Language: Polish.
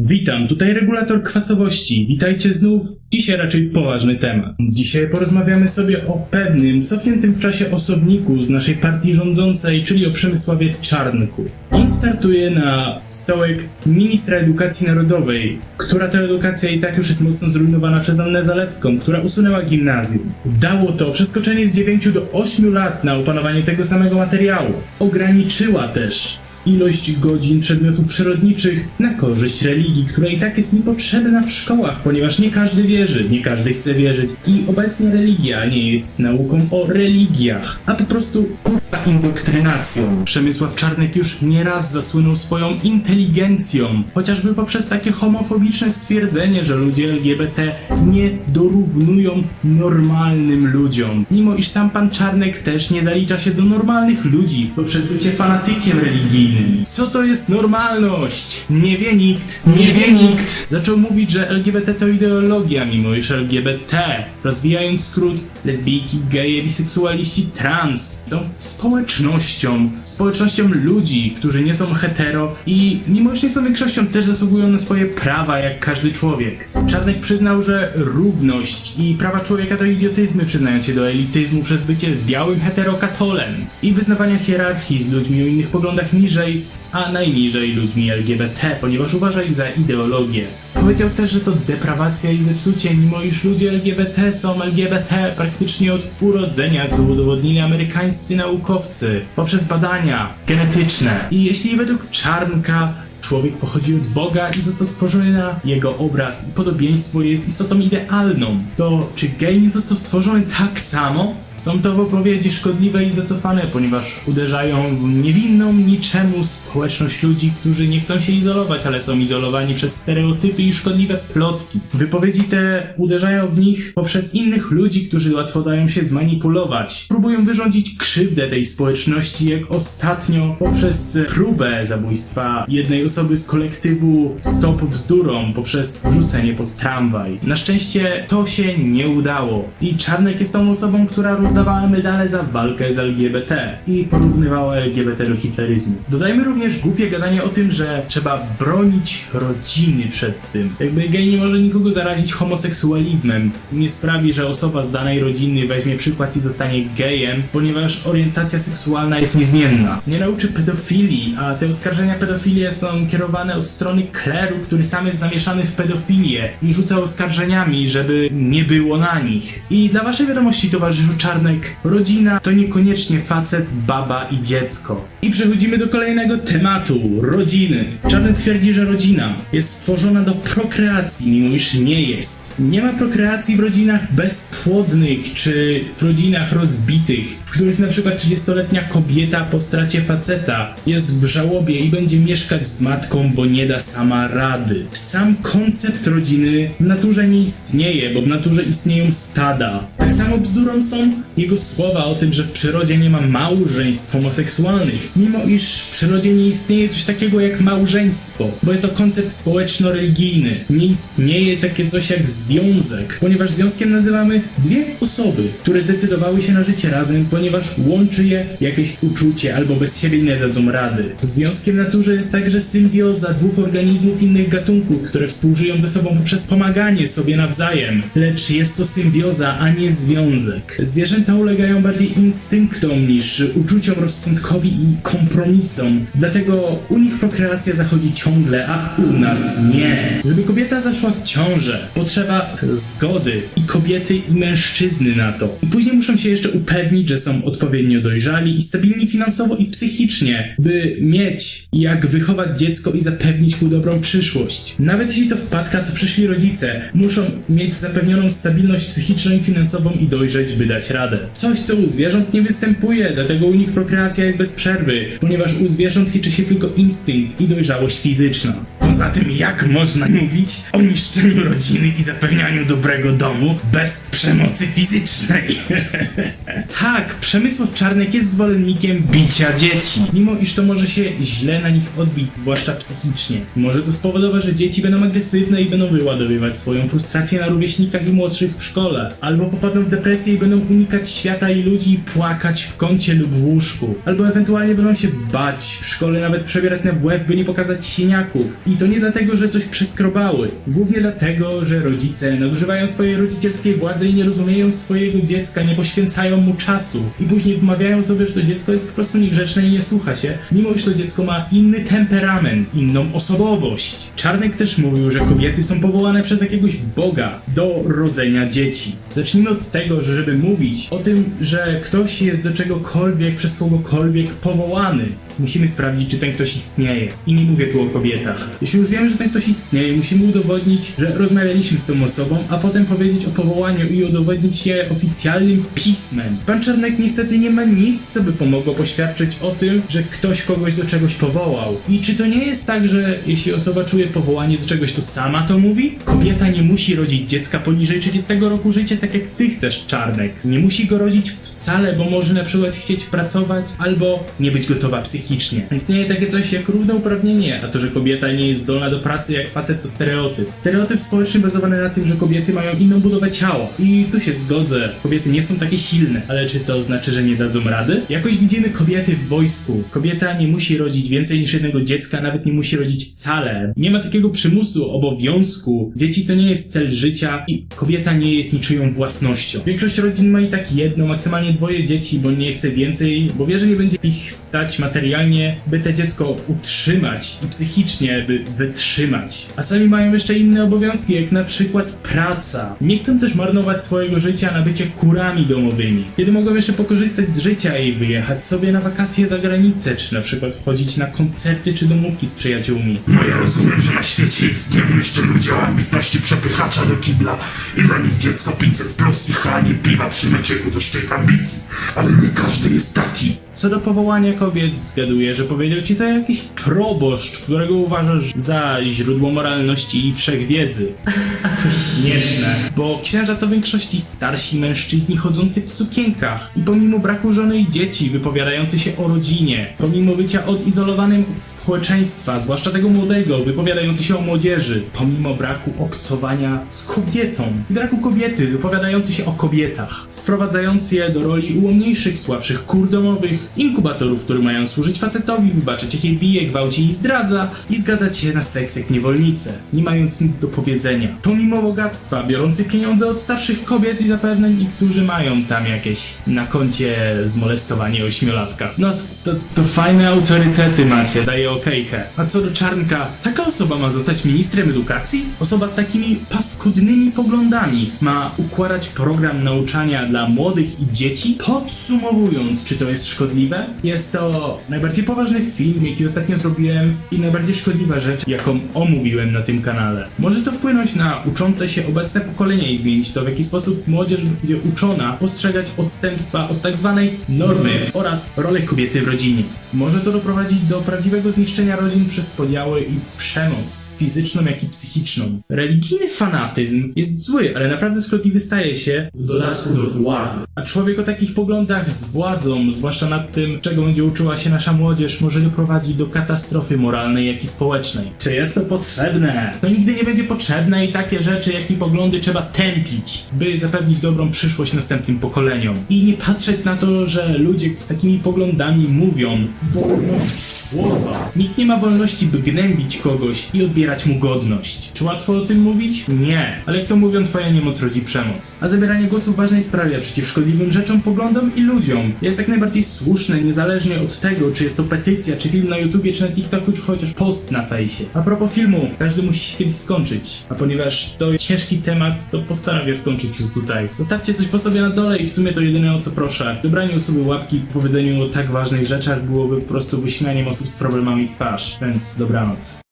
Witam, tutaj regulator kwasowości. Witajcie znów. Dzisiaj raczej poważny temat. Dzisiaj porozmawiamy sobie o pewnym, cofniętym w czasie osobniku z naszej partii rządzącej, czyli o Przemysławie Czarnku. On startuje na stołek ministra edukacji narodowej, która to edukacja i tak już jest mocno zrujnowana przez Annę Zalewską, która usunęła gimnazjum. Dało to przeskoczenie z 9 do 8 lat na opanowanie tego samego materiału. Ograniczyła też ilość godzin przedmiotów przyrodniczych na korzyść religii, która i tak jest niepotrzebna w szkołach, ponieważ nie każdy wierzy, nie każdy chce wierzyć i obecnie religia nie jest nauką o religiach, a po prostu kurwa indoktrynacją. Przemysław Czarnek już nieraz zasłynął swoją inteligencją, chociażby poprzez takie homofobiczne stwierdzenie, że ludzie LGBT nie dorównują normalnym ludziom, mimo iż sam pan Czarnek też nie zalicza się do normalnych ludzi poprzez bycie fanatykiem religijnym. Co to jest normalność? Nie wie nikt, nie wie nikt. Zaczął mówić, że LGBT to ideologia, mimo iż LGBT, rozwijając skrót lesbijki, geje, biseksualiści, trans, są społecznością, społecznością ludzi, którzy nie są hetero i mimo iż nie są większością, też zasługują na swoje prawa jak każdy człowiek. Czarnek przyznał, że równość i prawa człowieka to idiotyzmy, przyznając się do elityzmu przez bycie białym heterokatolem i wyznawania hierarchii z ludźmi o innych poglądach niżej, a najniżej ludźmi LGBT, ponieważ uważa ich za ideologię. Powiedział też, że to deprawacja i zepsucie, mimo iż ludzie LGBT są LGBT praktycznie od urodzenia, co udowodnili amerykańscy naukowcy poprzez badania genetyczne. I jeśli według Czarnka Człowiek pochodzi od Boga i został stworzony na jego obraz i podobieństwo jest istotą idealną. To czy gej nie został stworzony tak samo? Są to wypowiedzi szkodliwe i zacofane, ponieważ uderzają w niewinną niczemu społeczność ludzi, którzy nie chcą się izolować, ale są izolowani przez stereotypy i szkodliwe plotki. Wypowiedzi te uderzają w nich poprzez innych ludzi, którzy łatwo dają się zmanipulować. Próbują wyrządzić krzywdę tej społeczności, jak ostatnio poprzez próbę zabójstwa jednej osoby z kolektywu Stop Bzdurom poprzez wrzucenie pod tramwaj. Na szczęście to się nie udało i Czarnek jest tą osobą, która rozdawała medale za walkę z LGBT i porównywała LGBT do hitleryzmu. Dodajmy również głupie gadanie o tym, że trzeba bronić rodziny przed tym. Jakby gej nie może nikogo zarazić homoseksualizmem. Nie sprawi, że osoba z danej rodziny weźmie przykład i zostanie gejem, ponieważ orientacja seksualna jest niezmienna. Nie nauczy pedofilii, a te oskarżenia pedofilie są kierowane od strony kleru, który sam jest zamieszany w pedofilię i rzuca oskarżeniami, żeby nie było na nich. I dla waszej wiadomości, towarzyszu Rodzina to niekoniecznie facet, baba i dziecko. I przechodzimy do kolejnego tematu rodziny. Czarnek twierdzi, że rodzina jest stworzona do prokreacji, mimo iż nie jest. Nie ma prokreacji w rodzinach bezpłodnych czy w rodzinach rozbitych, w których na przykład 30-letnia kobieta po stracie faceta jest w żałobie i będzie mieszkać z matką, bo nie da sama rady. Sam koncept rodziny w naturze nie istnieje, bo w naturze istnieją stada. Tak samo bzdurą są jego słowa o tym, że w przyrodzie nie ma małżeństw homoseksualnych, mimo iż w przyrodzie nie istnieje coś takiego jak małżeństwo, bo jest to koncept społeczno-religijny. Nie istnieje takie coś jak związek, ponieważ związkiem nazywamy dwie osoby, które zdecydowały się na życie razem, ponieważ łączy je jakieś uczucie albo bez siebie nie dadzą rady. Związkiem naturze jest także symbioza dwóch organizmów innych gatunków, które współżyją ze sobą poprzez pomaganie sobie nawzajem. Lecz jest to symbioza, a nie związek. Zwierzęta ulegają bardziej instynktom niż uczuciom, rozsądkowi i kompromisom. Dlatego u nich prokreacja zachodzi ciągle, a u nas nie. Żeby kobieta zaszła w ciążę, potrzeba zgody i kobiety i mężczyzny na to. I później muszą się jeszcze upewnić, że są odpowiednio dojrzali i stabilni finansowo i psychicznie, by mieć jak wychować dziecko i zapewnić mu dobrą przyszłość. Nawet jeśli to wpadka, to przyszli rodzice muszą mieć zapewnioną stabilność psychiczną i finansową i dojrzeć, by dać radę. Coś, co u zwierząt nie występuje, dlatego u nich prokreacja jest bez przerwy, ponieważ u zwierząt liczy się tylko instynkt i dojrzałość fizyczna. Poza tym, jak można mówić o niszczeniu rodziny i zapewnianiu dobrego domu bez przemocy fizycznej? tak, Przemysław Czarnek jest zwolennikiem bicia dzieci, mimo iż to może się źle na nich odbić, zwłaszcza psychicznie. Może to spowodować, że dzieci będą agresywne i będą wyładowywać swoją frustrację na rówieśnikach i młodszych w szkole, albo popadną w depresję i będą unikać świata i ludzi i płakać w kącie lub w łóżku, albo ewentualnie będą się bać w szkole nawet przebierać na w łeb, by nie pokazać siniaków I to nie dlatego, że coś przeskrobały. Głównie dlatego, że rodzice nadużywają swojej rodzicielskiej władzy i nie rozumieją swojego dziecka, nie poświęcają mu czasu. I później wmawiają sobie, że to dziecko jest po prostu niegrzeczne i nie słucha się, mimo iż to dziecko ma inny temperament, inną osobowość. Czarnek też mówił, że kobiety są powołane przez jakiegoś Boga do rodzenia dzieci. Zacznijmy od tego, że żeby mówić o tym, że ktoś jest do czegokolwiek przez kogokolwiek powołany, musimy sprawdzić, czy ten ktoś istnieje. I nie mówię tu o kobietach. Jeśli już wiemy, że ten ktoś istnieje, musimy udowodnić, że rozmawialiśmy z tą osobą, a potem powiedzieć o powołaniu i udowodnić je oficjalnym pismem. Pan Czarnek niestety nie ma nic, co by pomogło poświadczyć o tym, że ktoś kogoś do czegoś powołał. I czy to nie jest tak, że jeśli osoba czuje powołanie do czegoś, to sama to mówi? Kobieta nie musi rodzić dziecka poniżej 30 roku życia, tak jak ty chcesz, Czarnek. Nie musi go rodzić wcale, bo może na przykład chcieć pracować albo nie być gotowa psychicznie. Istnieje takie coś jak równouprawnienie, a to, że kobieta nie jest zdolna do pracy jak facet to stereotyp. Stereotyp społeczny bazowany na tym, że kobiety mają inną budowę ciała. I tu się zgodzę, kobiety nie są takie silne, ale czy to znaczy, że nie dadzą rady? Jakoś widzimy kobiety w wojsku. Kobieta nie musi rodzić więcej niż jednego dziecka, nawet nie musi rodzić wcale. Nie ma takiego przymusu, obowiązku. Dzieci to nie jest cel życia i kobieta nie jest niczyją własnością. Większość rodzin ma i tak jedno, maksymalnie dwoje dzieci, bo nie chce więcej, bo wie, że nie będzie ich stać materialnie, by te dziecko utrzymać i psychicznie, by wytrzymać. A sami mają jeszcze inne obowiązki, jak na przykład praca. Nie chcą też marnować swojego życia na bycie kurami domowymi, kiedy mogą jeszcze pokorzystać z życia i wyjechać sobie na wakacje za granicę, czy na przykład chodzić na koncerty czy domówki z przyjaciółmi. No ja rozumiem, że na świecie istnieją jeszcze ludzie o ambitności przepychacza do kibla i dla nich dziecko 500 plus i chranie piwa przy meczeku do szczyt ambicji. Ale nie każdy jest taki. Co do powołania kobiet, zgaduję, że powiedział ci to jakiś proboszcz, którego uważasz za źródło moralności i wszechwiedzy. A to śmieszne, bo księża to w większości starsi mężczyźni chodzący w sukienkach i pomimo braku żony i dzieci, wypowiadający się o rodzinie, pomimo bycia odizolowanym od społeczeństwa, zwłaszcza tego młodego, wypowiadający się o młodzieży, pomimo braku obcowania z kobietą, braku kobiety, wypowiadający się o kobietach, sprowadzający je do roli ułomniejszych, słabszych kur domowych, inkubatorów, które mają służyć facetowi, wybaczyć jakiej bije, gwałci i zdradza i zgadzać się na seks jak niewolnice, nie mając nic do powiedzenia. Pomimo bogactwa, biorący pieniądze od starszych kobiet i zapewne niektórzy mają tam jakieś na koncie zmolestowanie ośmiolatka. No to, to fajne autorytety macie, daję okejkę. A co do Czarnka, taka osoba ma zostać ministrem edukacji? Osoba z takimi paskudnymi poglądami ma układać program nauczania dla młodych i dzieci? Podsumowując, czy to jest szkodliwe? Jest to najbardziej poważny film, jaki ostatnio zrobiłem i najbardziej szkodliwa rzecz, jaką omówiłem na tym kanale. Może to wpłynąć na uczące się obecne pokolenie i zmienić to, w jaki sposób młodzież będzie uczona postrzegać odstępstwa od tak zwanej normy oraz rolę kobiety w rodzinie. Może to doprowadzić do prawdziwego zniszczenia rodzin przez podziały i przemoc, fizyczną jak i psychiczną. Religijny fanatyzm jest zły, ale naprawdę szkodliwy staje się w dodatku do władzy. A człowiek o takich poglądach z władzą, zwłaszcza nad tym, czego będzie uczyła się nasza młodzież, może doprowadzić do katastrofy moralnej, jak i społecznej. Czy jest to potrzebne? To nigdy nie będzie potrzebne i takie rzeczy, jak i poglądy trzeba tępić, by zapewnić dobrą przyszłość następnym pokoleniom. I nie patrzeć na to, że ludzie z takimi poglądami mówią wolność słowa. Nikt nie ma wolności, by gnębić kogoś i odbierać mu godność. Czy łatwo o tym mówić? Nie. Ale jak to mówią, twoja niemoc rodzi przemoc. A zabieranie głosu w ważnej sprawie przeciw szkodliwym rzeczom, poglądom i ludziom jest jak najbardziej słuszne, niezależnie od tego, czy jest to petycja, czy film na YouTubie, czy na TikToku, czy chociaż post na fejsie. A propos filmu, każdy musi się kiedyś skończyć. A ponieważ to ciężki temat, to postanowię skończyć już tutaj. Zostawcie coś po sobie na dole i w sumie to jedyne o co proszę. Dobranie osoby łapki po powiedzeniu o tak ważnych rzeczach byłoby po prostu wyśmianiem osób z problemami w twarz. Więc dobranoc.